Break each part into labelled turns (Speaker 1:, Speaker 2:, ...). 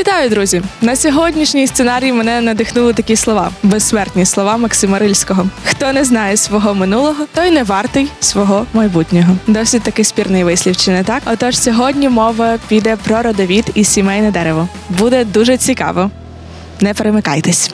Speaker 1: Вітаю, друзі! На сьогоднішній сценарій мене надихнули такі слова, безсмертні слова Максима Рильського. Хто не знає свого минулого, той не вартий свого майбутнього. Досить таки спірний вислів, чи не так? Отож, сьогодні мова піде про родовід і сімейне дерево. Буде дуже цікаво. Не перемикайтесь.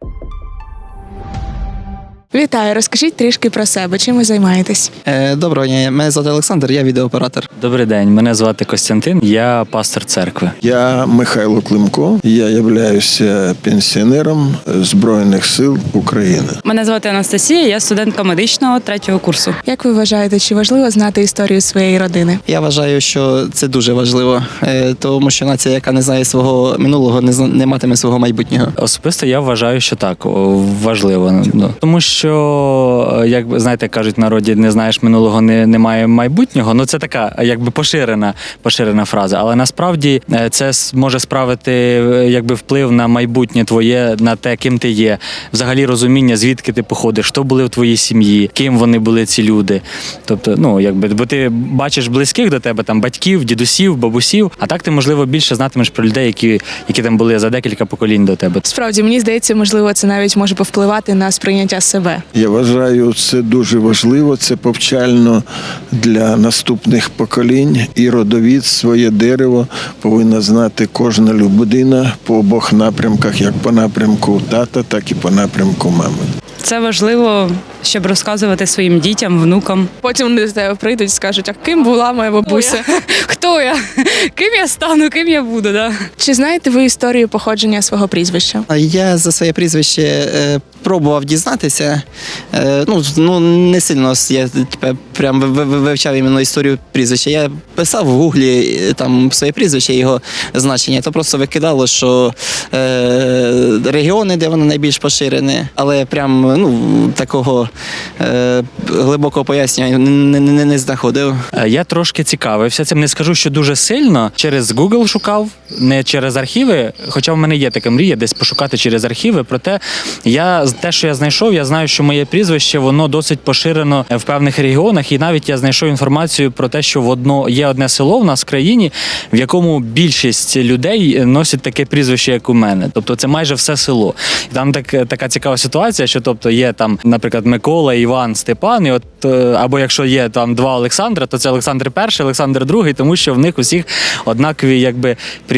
Speaker 1: Вітаю, розкажіть трішки про себе, чим ви займаєтесь.
Speaker 2: Е, Доброго дня, мене звати Олександр, я відеооператор.
Speaker 3: Добрий день, мене звати Костянтин, я пастор церкви.
Speaker 4: Я Михайло Климко, я являюся пенсіонером Збройних сил України.
Speaker 5: Мене звати Анастасія, я студентка медичного третього курсу.
Speaker 1: Як ви вважаєте, чи важливо знати історію своєї родини?
Speaker 2: Я вважаю, що це дуже важливо, е, тому що нація, яка не знає свого минулого, не зна- не матиме свого майбутнього.
Speaker 3: Особисто я вважаю, що так важливо. Ну, тому що, е, як знаєте, кажуть народі, не знаєш минулого, не, немає майбутнього. Ну це така якби поширена, поширена фраза. Але насправді е, це може справити е, якби вплив на майбутнє твоє, на те, ким ти є, взагалі розуміння, звідки ти походиш, хто були в твоїй сім'ї, ким вони були ці люди. Тобто, ну якби, бо ти бачиш близьких до тебе, там батьків, дідусів, бабусів, а так ти можливо більше знатимеш про людей, які, які там були за декілька поколінь до тебе.
Speaker 1: Справді, мені здається, можливо, це навіть може повпливати на сприйняття себе.
Speaker 4: Я вважаю, це дуже важливо. Це повчально для наступних поколінь. І родовід своє дерево повинна знати кожна людина по обох напрямках, як по напрямку тата, так і по напрямку мами.
Speaker 5: Це важливо, щоб розказувати своїм дітям, внукам.
Speaker 1: Потім вони до тебе прийдуть і скажуть, а ким була моя бабуся?
Speaker 5: Хто я? Ким я стану, ким я буду? Да?
Speaker 1: Чи знаєте ви історію походження свого прізвища?
Speaker 2: Я за своє прізвище е, пробував дізнатися. Е, ну, ну не сильно я типа, прям ви- ви- вивчав іменно історію прізвища. Я писав в гуглі е, там своє прізвище, його значення. То просто викидало, що е, регіони, де воно найбільш поширене, але прям ну такого е, глибокого пояснення не, знаходив.
Speaker 3: Е, Я трошки цікавився цим. Не скажу, що дуже сильно. Через Google шукав, не через архіви. Хоча в мене є така мрія десь пошукати через архіви. Проте я те, що я знайшов, я знаю, що моє прізвище воно досить поширено в певних регіонах. І навіть я знайшов інформацію про те, що в одно є одне село в нас в країні, в якому більшість людей носять таке прізвище, як у мене. Тобто це майже все село. І там так, така цікава ситуація, що тобто є там, наприклад, Микола, Іван, Степан, і от е, або якщо є там два Олександра, то це Олександр перший, Олександр другий, тому що в них усіх однакові якби прізвища.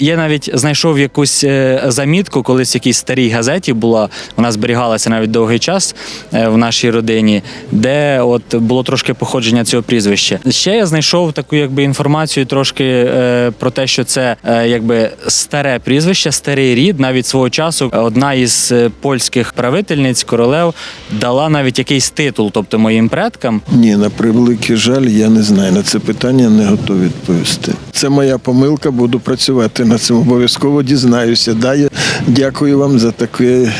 Speaker 3: Я навіть знайшов якусь е, замітку, колись в якійсь старій газеті була, вона зберігалася навіть довгий час е, в нашій родині, де от було трошки походження цього прізвища. Ще я знайшов таку якби інформацію трошки е, про те, що це якби старе прізвище, старий рід. Навіть свого часу одна із польських правительниць королев дала навіть якийсь титул, тобто моїм предкам.
Speaker 4: Ні, на превеликий жаль, я не знаю. На це питання не готовий відповісти. Це моя помилка, буду працювати над цим. Обов'язково дізнаюся. Да, я дякую вам за таке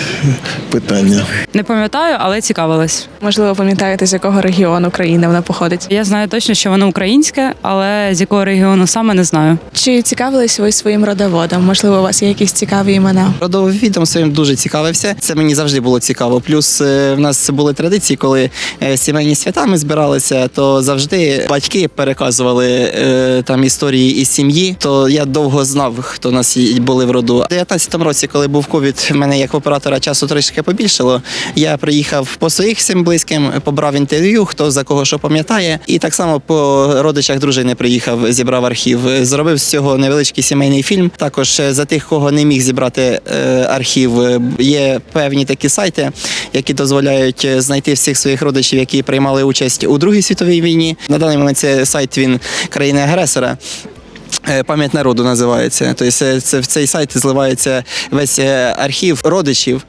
Speaker 4: питання.
Speaker 5: Не пам'ятаю, але цікавилась.
Speaker 1: Можливо, пам'ятаєте, з якого регіону країни вона походить?
Speaker 5: Я знаю точно, що воно українське, але з якого регіону саме не знаю.
Speaker 1: Чи цікавились ви своїм родоводом? Можливо, у вас є якісь цікаві імена?
Speaker 2: Родовідом своїм дуже цікавився. Це мені завжди було цікаво. Плюс е, в нас були традиції, коли е, сімейні свята ми збиралися, то завжди батьки переказували е, там історії із сім'ї. То я довго знав, хто у нас були в роду. У 19-му році, коли був ковід, в мене як оператора часу трішки побільшало. Я приїхав по своїх всім близьким, побрав інтерв'ю, хто за кого що пам'ятає, і так само по родичах дружини приїхав, зібрав архів. Зробив з цього невеличкий сімейний фільм. Також е, за тих, кого не міг зібрати е, архів, е, є певні такі сайти, які дозволяють знайти всіх своїх родичів, які приймали участь у Другій світовій війні. На даний момент це сайт він країни агресора. Е, Пам'ять народу називається. Тобто це, в цей сайт зливається весь е, архів родичів,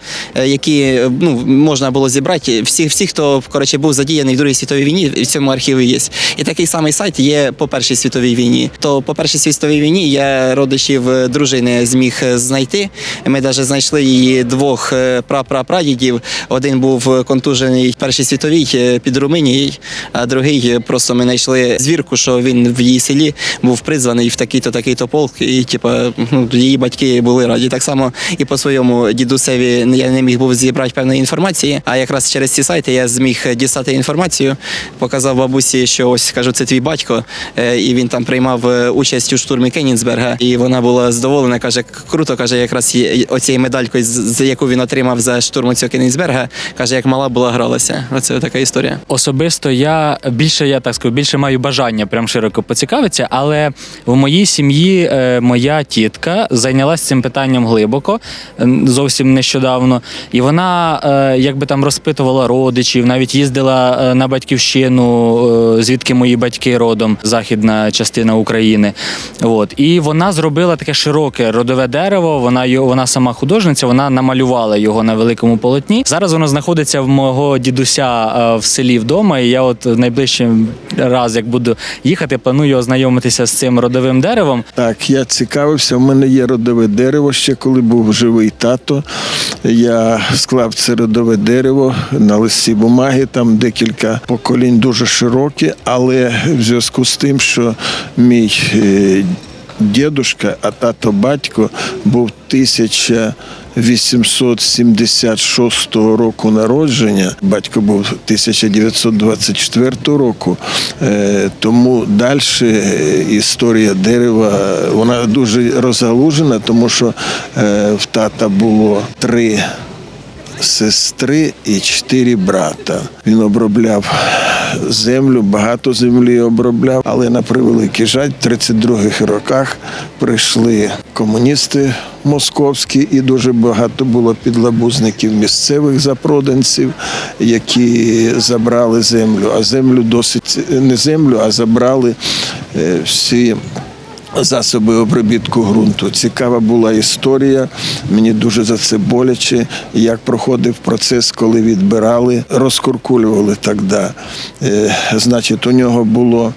Speaker 2: які ну, можна було зібрати. Всі, всі, хто коротше, був задіяний в Другій світовій війні, в цьому архіві є. І такий самий сайт є по Першій світовій війні. То по Першій світовій війні я родичів дружини зміг знайти. Ми навіть знайшли її двох прапрапрадідів. Один був контужений Першій світовій під Румунією, а другий просто ми знайшли звірку, що він в її селі був призваний в такий-то такий-то полк, і типа ну, її батьки були раді. Так само і по своєму дідусеві я не міг був зібрати певної інформації. А якраз через ці сайти я зміг дістати інформацію, показав бабусі, що ось кажу, це твій батько, е, і він там приймав е, участь у штурмі Кенінсберга. І вона була задоволена. каже, круто, каже, якраз оцією медалькою, з- яку він отримав за штурм цього Кенінсберга. каже, як мала була гралася. Оце така історія.
Speaker 3: Особисто я більше, я так скажу, більше маю бажання прям широко поцікавитися, але в моїй сім'ї е, моя тітка зайнялася цим питанням глибоко, зовсім нещодавно. І вона е, якби там розпитувала родичів, навіть їздила е, на батьківщину, звідки мої батьки родом, західна частина України. От. І вона зробила таке широке родове дерево. Вона вона сама художниця, вона намалювала його на великому полотні. Зараз воно знаходиться в мого дідуся в селі вдома. І я от найближчим раз, як буду їхати, планую ознайомитися з цим родовим деревом.
Speaker 4: Так, я цікавився. У мене є родове дерево ще коли був живий тато. Я склав це родове дерево на листі бумаги, там декілька поколінь дуже широкі, але в зв'язку з тим, що мій е, дідушка, а тато батько був 1876 року народження. Батько був 1924 року. Е, Тому далі історія дерева вона дуже розгалужена, тому що е, в тата було три сестри і чотири брата. Він обробляв землю, багато землі обробляв, але на превеликий жаль, в 32-х роках прийшли комуністи московські, і дуже багато було підлабузників місцевих запроданців, які забрали землю. А землю досить не землю, а забрали е, всі засоби обробітку ґрунту. Цікава була історія. Мені дуже за це боляче, як проходив процес, коли відбирали, розкуркулювали тоді. Е, значить, у нього було.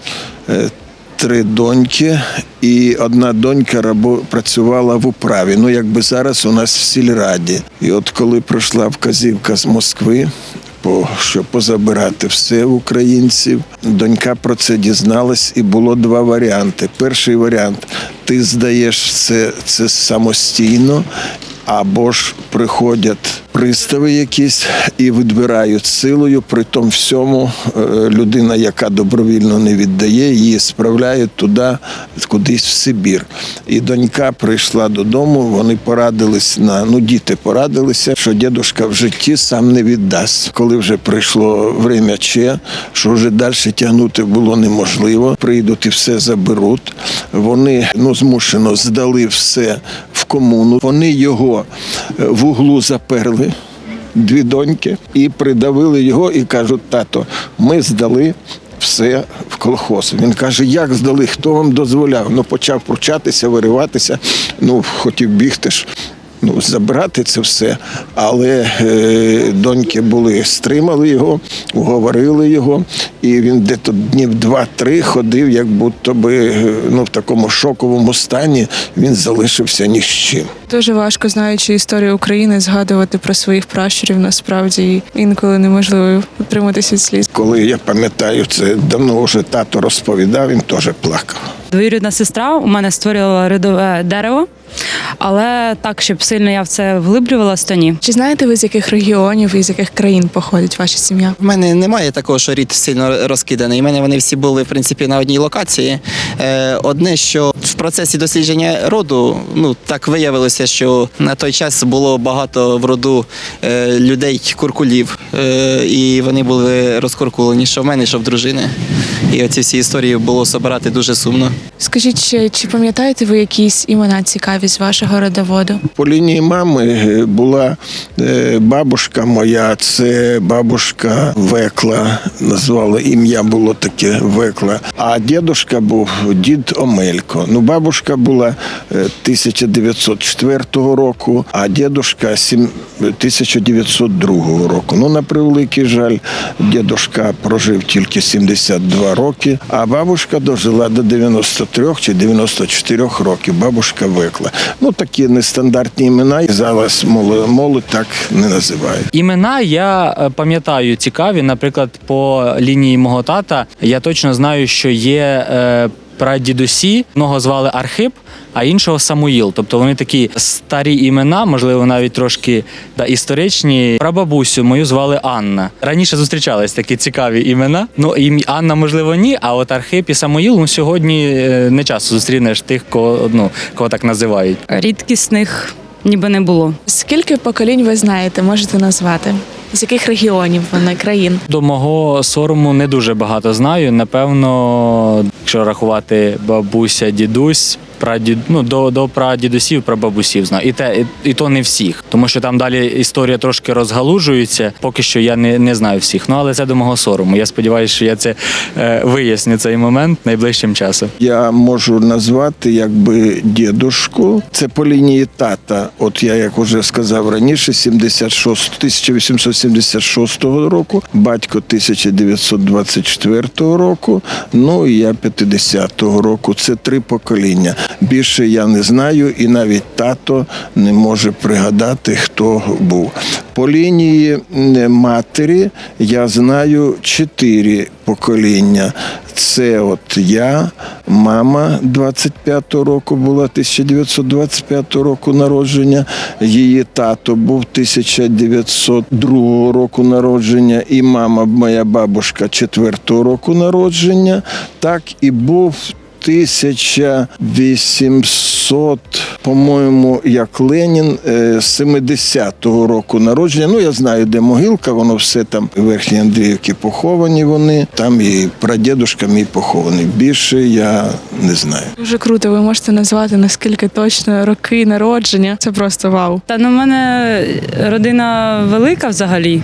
Speaker 4: е, Три доньки, і одна донька працювала в управі. Ну, якби зараз у нас в сільраді. І от коли прийшла вказівка з Москви, щоб позабирати все українців. Донька про це дізналась, і було два варіанти. Перший варіант ти здаєш це, це самостійно, або ж приходять пристави якісь і відбирають силою. При тому всьому е, людина, яка добровільно не віддає, її справляють туди, кудись в Сибір. І донька прийшла додому. Вони порадились на ну, діти порадилися, що дідусь в житті сам не віддасть. Коли вже прийшло время Че, що вже далі тягнути було неможливо. Прийдуть і все заберуть. Вони ну змушено здали все в комуну. Вони його е, в углу заперли. Дві доньки і придавили його і кажуть: тато, ми здали все в колхоз. Він каже, як здали, хто вам дозволяв? Ну почав пручатися, вириватися. Ну, хотів бігти ж. Ну, забрати це все, але е, доньки були, стримали його, уговорили його, і він десь днів два-три ходив, як будто би е, ну, в такому шоковому стані він залишився ні з чим.
Speaker 1: Дуже важко, знаючи історію України, згадувати про своїх пращурів. Насправді інколи неможливо утриматися від сліз.
Speaker 4: Коли я пам'ятаю, це давно вже тато розповідав, він теж плакав.
Speaker 5: Двоюрідна сестра у мене створювала рядове дерево, але так, щоб сильно я в це вглиблювалась, то ні.
Speaker 1: Чи знаєте ви з яких регіонів і з яких країн походить ваша сім'я?
Speaker 2: В мене немає такого, що рід сильно розкиданий. У мене вони всі були в принципі на одній локації. Е, Одне, що в процесі дослідження роду, ну так виявилося, що на той час було багато в роду е, людей куркулів, е, і вони були розкуркулені, що в мене, що в дружини. І оці всі історії було собирати дуже сумно.
Speaker 1: Скажіть, чи, чи пам'ятаєте ви якісь імена цікаві з вашого родоводу?
Speaker 4: По лінії мами е, була е, бабушка моя, це бабушка Векла. Назвали ім'я було таке Векла. А дідушка був дід Омелько. Ну, бабушка була е, 1904 року, а дідушка сім- 1902 року. Ну, на превеликий жаль, дідушка прожив тільки 72 роки, а бабушка дожила до 93 чи 94 років. Бабушка Векла. Ну, такі нестандартні імена, і зараз молодь, молодь так не називає.
Speaker 3: Імена я е, пам'ятаю цікаві. Наприклад, по лінії мого тата я точно знаю, що є. Е, прадідусі. Одного звали Архип, а іншого Самуїл. Тобто вони такі старі імена, можливо, навіть трошки да, історичні. Прабабусю мою звали Анна. Раніше зустрічались такі цікаві імена. Ну і Анна, можливо, ні. А от Архип і Самуїл ну, сьогодні е, не часто зустрінеш тих, кого, ну, кого так називають.
Speaker 5: Рідкісних ніби не було.
Speaker 1: Скільки поколінь ви знаєте, можете назвати? З яких регіонів вони країн?
Speaker 3: До мого сорому не дуже багато знаю. Напевно, якщо рахувати бабуся, дідусь, прадід, ну, до, до прадідусів, прабабусів знаю. І, те, і, і то не всіх. Тому що там далі історія трошки розгалужується. Поки що я не, не знаю всіх. Ну але це до мого сорому. Я сподіваюся, що я це е, виясню цей момент найближчим часом.
Speaker 4: Я можу назвати якби дідушку. Це по лінії тата. От я, як вже сказав раніше, 76, 1876 року, батько 1924 року, ну і я 50-го року. Це три покоління. Більше я не знаю, і навіть тато не може пригадати, хто був. По лінії матері я знаю чотири покоління. Це от я, мама 25-го року була 1925 року народження. Її тато був 1902 року народження, і мама, моя бабушка 4-го року народження. Так і був 1800, по-моєму, як Ленін, е, 70-го року народження. Ну, я знаю, де могилка, воно все там в Верхній Андріївці поховані вони. Там і прадідушка мій похований. Більше я не знаю.
Speaker 1: Дуже круто. Ви можете назвати наскільки точно роки народження. Це просто вау.
Speaker 5: Та ну, в мене родина велика взагалі,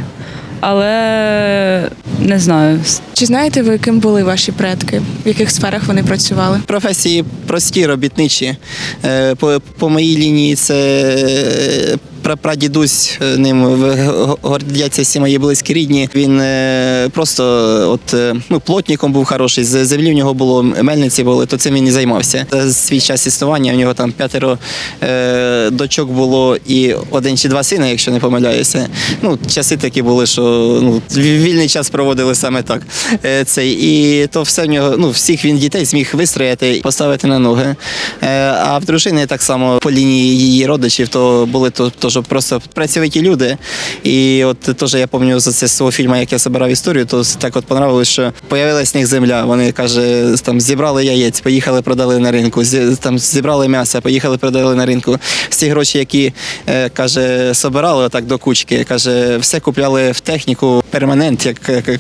Speaker 5: але не знаю.
Speaker 1: Чи знаєте ви, ким були ваші предки? В яких сферах вони працювали?
Speaker 2: Професії прості, робітничі. Е, По, по моїй лінії це е, прадідусь, е, ним гордяться всі мої близькі рідні. Він е, просто от, е, ну, плотником був хороший, з землі в нього було, мельниці були, то цим він і займався. За свій час існування в нього там п'ятеро е, дочок було і один чи два сина, якщо не помиляюся. Ну, часи такі були, що ну, вільний час проводили саме так. Е, цей, і то все в нього, ну, всіх він дітей зміг вистроїти і поставити на ноги. Е, а в дружини так само по лінії її родичів, то були то, то що просто працьовиті люди. І от теж я пам'ятаю за це свого фільму, як я збирав історію, то так от понравилось, що появилась в них земля. Вони каже, там зібрали яєць, поїхали, продали на ринку. Зі- Там зібрали м'ясо, поїхали, продали на ринку. Всі гроші, які е, каже, собирали отак до кучки, каже, все купляли в техніку перманент, як,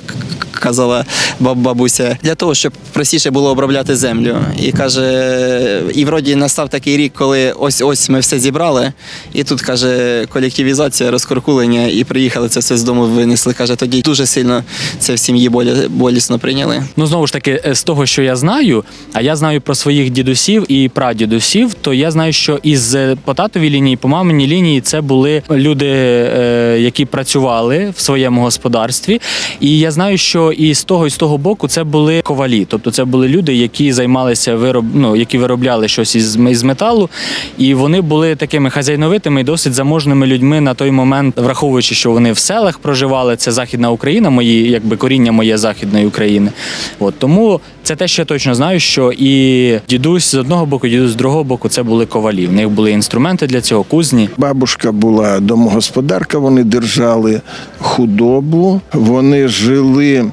Speaker 2: казала бабуся, для того, щоб простіше було обробляти землю. І каже, і вроді настав такий рік, коли ось ось ми все зібрали, і тут каже колективізація, розкоркулення, і приїхали це все з дому винесли. Каже, тоді дуже сильно це в сім'ї болі- болісно прийняли.
Speaker 3: Ну знову ж таки, е, з того, що я знаю, а я знаю про своїх дідусів і прадідусів, то я знаю, що із е, по татовій лінії, по маминій лінії, це були люди, е, які працювали в своєму господарстві. І я знаю, що і з того, і з того боку це були ковалі. Тобто це були люди, які займалися вироб, ну, які виробляли щось із, із металу, і вони були такими хазяйновитими і досить заможними людьми на той момент, враховуючи, що вони в селах проживали. Це Західна Україна, мої якби коріння моє Західної України. От тому це те, що я точно знаю, що і дідусь з одного боку, дідусь з другого боку це були ковалі. В них були інструменти для цього, кузні.
Speaker 4: Бабушка була домогосподарка, вони держали худобу, вони жили.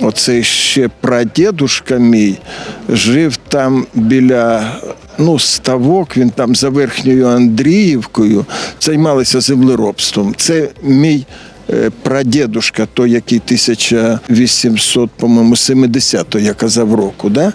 Speaker 4: Оцей ще прадідушка мій жив там біля ну, ставок, він там за верхньою Андріївкою, займалися землеробством. Це мій е, прадідушка, той, який 1800, по-моєму, 70-го, я казав року. Да?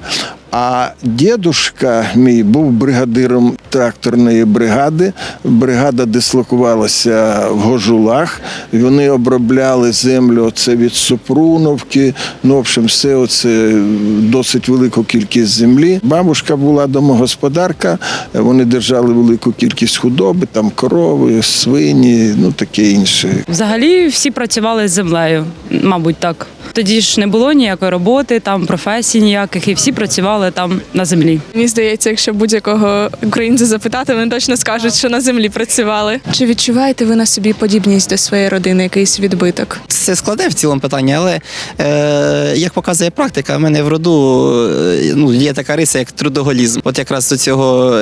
Speaker 4: А дідушка мій був бригадиром тракторної бригади. Бригада дислокувалася в Гожулах. Вони обробляли землю це від Супруновки. Ну, в общем, все оце досить велику кількість землі. Бабушка була домогосподарка, вони держали велику кількість худоби, там корови, свині, ну таке інше.
Speaker 5: Взагалі всі працювали з землею, мабуть, так. Тоді ж не було ніякої роботи, там професій ніяких, і всі працювали працювали там на землі.
Speaker 1: Мені здається, якщо будь-якого українця запитати, вони точно скажуть, що на землі працювали. Чи відчуваєте ви на собі подібність до своєї родини, якийсь відбиток?
Speaker 2: Це складне в цілому питання, але е, як показує практика, в мене в роду е, ну, є така риса, як трудоголізм. От якраз до цього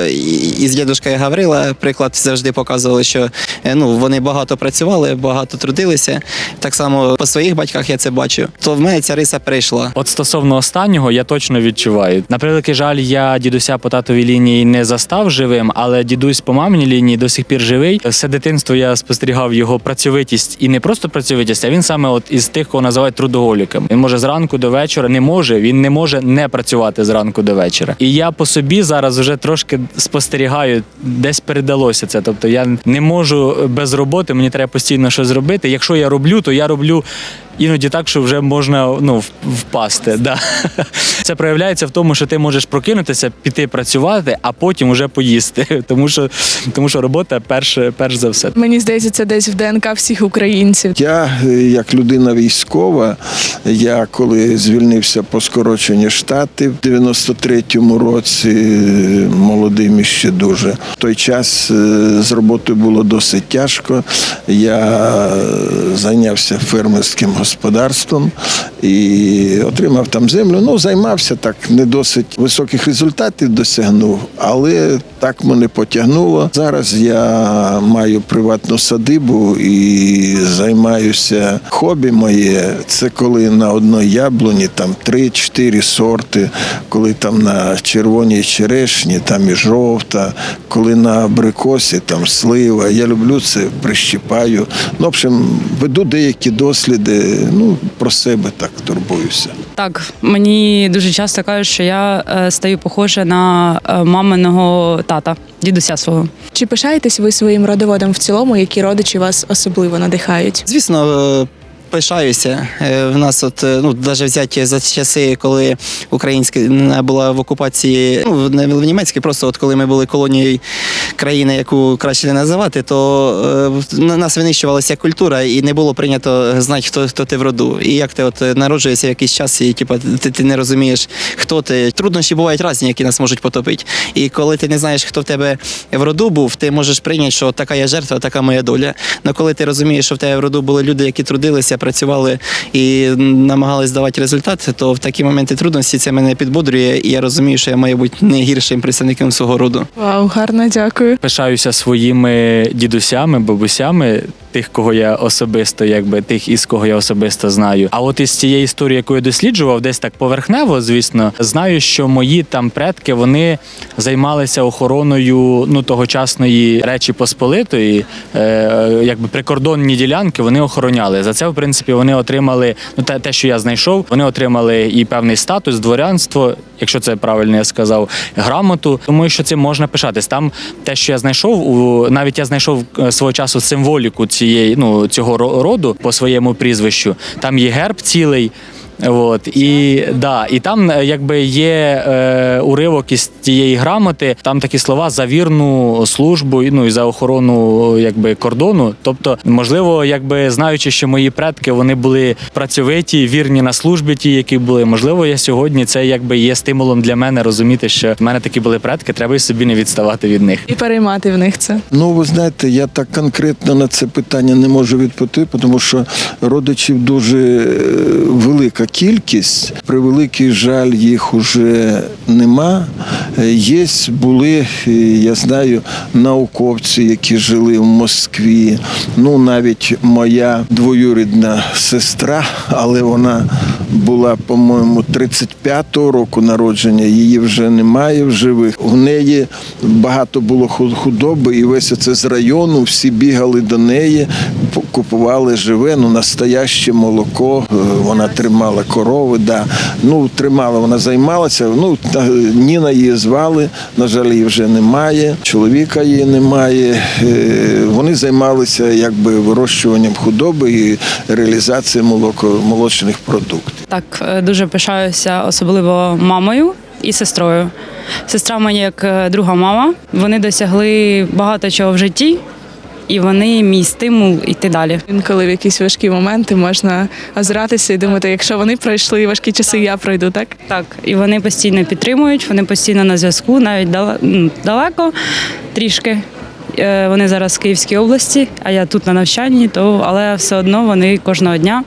Speaker 2: із дідушкою Гаврила приклад завжди показували, що е, ну, вони багато працювали, багато трудилися. Так само по своїх батьках я це бачу. То в мене ця риса перейшла.
Speaker 3: От стосовно останнього, я точно відчуваю. На превеликий жаль, я дідуся по татовій лінії не застав живим, але дідусь по маминій лінії до сих пір живий. Все дитинство я спостерігав його працьовитість і не просто працьовитість, а він саме от із тих, кого називають трудоголіком. Він може зранку до вечора не може, він не може не працювати зранку до вечора. І я по собі зараз вже трошки спостерігаю, десь передалося це. Тобто я не можу без роботи, мені треба постійно щось зробити. Якщо я роблю, то я роблю іноді так, що вже можна ну, впасти. Да. Це проявляється в тому, що ти можеш прокинутися, піти працювати, а потім уже поїсти. Тому що, тому що робота перш, перш за все.
Speaker 1: Мені здається, це десь в ДНК всіх українців.
Speaker 4: Я, як людина військова, я коли звільнився по скороченні штатів в 93-му році, молодим іще дуже. В той час е, з роботою було досить тяжко. Я е, зайнявся фермерським господарством і отримав там землю. Ну, займався так, не досить високих результатів досягнув, але так мене потягнуло. Зараз я маю приватну садибу і займаюся хобі моє. Це коли на одній яблуні там 3-4 сорти, коли там на червоній черешні, там і жовта, коли на абрикосі там слива. Я люблю це, прищипаю. Ну, в общем, веду деякі досліди. Ну, про себе так турбуюся.
Speaker 5: Так, мені дуже часто кажуть, що я е, стаю похожа на е, маминого тата, дідуся свого.
Speaker 1: Чи пишаєтесь ви своїм родоводом в цілому, які родичі вас особливо надихають?
Speaker 2: Звісно, е, пишаюся. Е, В нас, от е, ну навіть взяті за часи, коли українська була в окупації, ну не в німецькій, просто от коли ми були колонією країни, яку краще не називати, то е, на нас винищувалася культура, і не було прийнято знати, хто хто ти в роду. І як ти от е, народжуєшся в якийсь час, і типу, ти, ти не розумієш, хто ти. Труднощі бувають різні, які нас можуть потопити. І коли ти не знаєш, хто в тебе в роду був, ти можеш прийняти, що така я жертва, така моя доля. Але коли ти розумієш, що в тебе в роду були люди, які трудилися, працювали і намагались давати результат, то в такі моменти трудності це мене підбодрює, і я розумію, що я маю бути не гіршим представником свого роду.
Speaker 1: Вау, гарно, дякую.
Speaker 3: Пишаюся своїми дідусями, бабусями, тих, кого я особисто, якби тих, із кого я особисто знаю. А от із цієї історії, яку я досліджував, десь так поверхнево, звісно, знаю, що мої там предки вони займалися охороною ну тогочасної речі Посполитої, е, якби прикордонні ділянки вони охороняли. За це, в принципі, вони отримали ну те, те, що я знайшов, вони отримали і певний статус, дворянство, якщо це правильно я сказав, грамоту. Тому що цим можна пишатись. Там те, що я знайшов, у навіть я знайшов е, свого часу символіку цієї ну цього роду по своєму прізвищу. Там є герб цілий. От і да, і там е, якби є е, уривок із тієї грамоти. Там такі слова за вірну службу і, ну і за охорону якби кордону. Тобто, можливо, якби знаючи, що мої предки вони були працьовиті, вірні на службі, ті, які були. Можливо, я сьогодні це якби є стимулом для мене розуміти, що в мене такі були предки, треба й собі не відставати від них.
Speaker 1: І переймати в них це.
Speaker 4: Ну, ви знаєте, я так конкретно на це питання не можу відповісти, тому що родичів дуже е, велика кількість. При жаль, їх уже нема. Е, Є були, е, я знаю, науковці, які жили в Москві. Ну, навіть моя двоюрідна сестра, але вона була, по-моєму, 35-го року народження, її вже немає в живих. У неї багато було худоби, і весь це з району, всі бігали до неї, купували живе, ну настояще молоко. Е, Вона тримала корови, да. ну тримала, вона займалася. Ну Ніна її звали, на жаль, її вже немає. Чоловіка її немає. Е, Вони займалися якби вирощуванням худоби і реалізацією молоко, молочних продуктів.
Speaker 5: Так, е, дуже пишаюся, особливо мамою і сестрою. Сестра мені як друга мама. Вони досягли багато чого в житті. І вони мій стимул йти далі.
Speaker 1: Інколи в якісь важкі моменти можна озиратися і думати, якщо вони пройшли важкі часи, я пройду, так?
Speaker 5: Так, і вони постійно підтримують, вони постійно на зв'язку, навіть дала- далеко трішки. Е, Вони зараз в Київській області, а я тут на навчанні, то але все одно вони кожного дня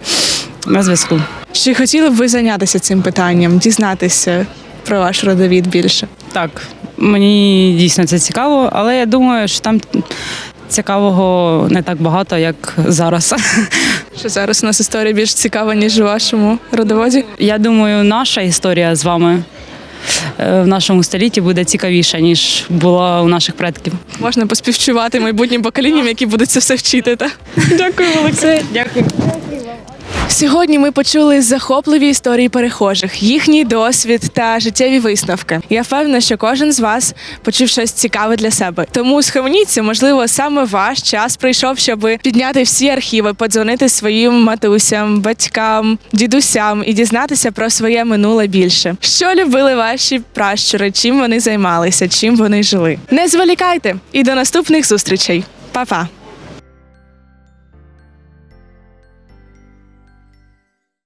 Speaker 5: на зв'язку.
Speaker 1: Чи хотіли б ви зайнятися цим питанням, дізнатися про ваш родовід більше?
Speaker 5: Так, мені дійсно це цікаво, але я думаю, що там цікавого не так багато, як зараз.
Speaker 1: Що зараз у нас історія більш цікава, ніж у вашому родоводі?
Speaker 5: Я думаю, наша історія з вами е, в нашому столітті буде цікавіша, ніж була у наших предків.
Speaker 1: Можна поспівчувати майбутнім поколінням, які будуть це все вчити. Та? Дякую велике.
Speaker 5: Дякую.
Speaker 1: Сьогодні ми почули захопливі історії перехожих, їхній досвід та життєві висновки. Я впевнена, що кожен з вас почув щось цікаве для себе. Тому схаменіться, можливо, саме ваш час прийшов, щоб підняти всі архіви, подзвонити своїм матусям, батькам, дідусям і дізнатися про своє минуле більше. Що любили ваші пращури, чим вони займалися, чим вони жили. Не зволікайте і до наступних зустрічей. Па-па!